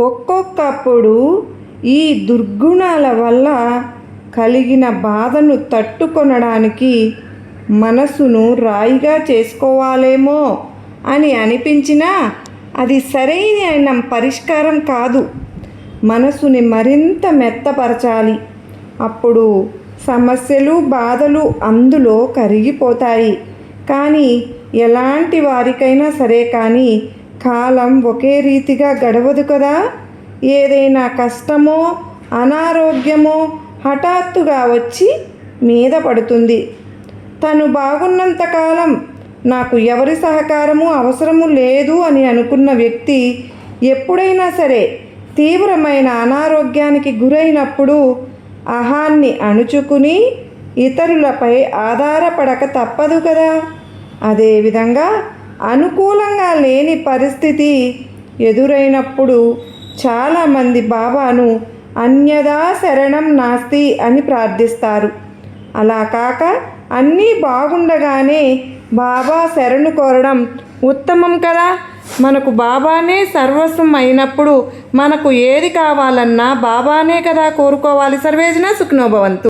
ఒక్కొక్కప్పుడు ఈ దుర్గుణాల వల్ల కలిగిన బాధను తట్టుకొనడానికి మనసును రాయిగా చేసుకోవాలేమో అని అనిపించినా అది సరైన పరిష్కారం కాదు. మనసుని మరింత మెత్తపరచాలి. అప్పుడు సమస్యలు బాధలు అందులో కరిగిపోతాయి. కానీ ఎలాంటి వారికైనా సరే కానీ కాలం ఒకే రీతిగా గడవదు కదా? ఏదైనా కష్టమో అనారోగ్యమో హఠాత్తుగా వచ్చి మీద పడుతుంది. తను బాగున్నంతకాలం నాకు ఎవరి సహకారము అవసరము లేదు అని అనుకున్న వ్యక్తి ఎప్పుడైనా సరే తీవ్రమైన అనారోగ్యానికి గురైనప్పుడు అహాన్ని అణుచుకుని ఇతరులపై ఆధారపడక తప్పదు కదా? అదేవిధంగా అనుకూలంగా లేని పరిస్థితి ఎదురైనప్పుడు చాలామంది బాబాను అన్యదా శరణం నాస్తి అని ప్రార్థిస్తారు. అలా కాక అన్నీ బాగుండగానే బాబా శరణు కోరడం ఉత్తమం కదా? మనకు బాబానే సర్వస్వం అయినప్పుడు మనకు ఏది కావాలన్నా బాబానే కదా కోరుకోవాలి. సర్వేజన సుఖనోభవంతు.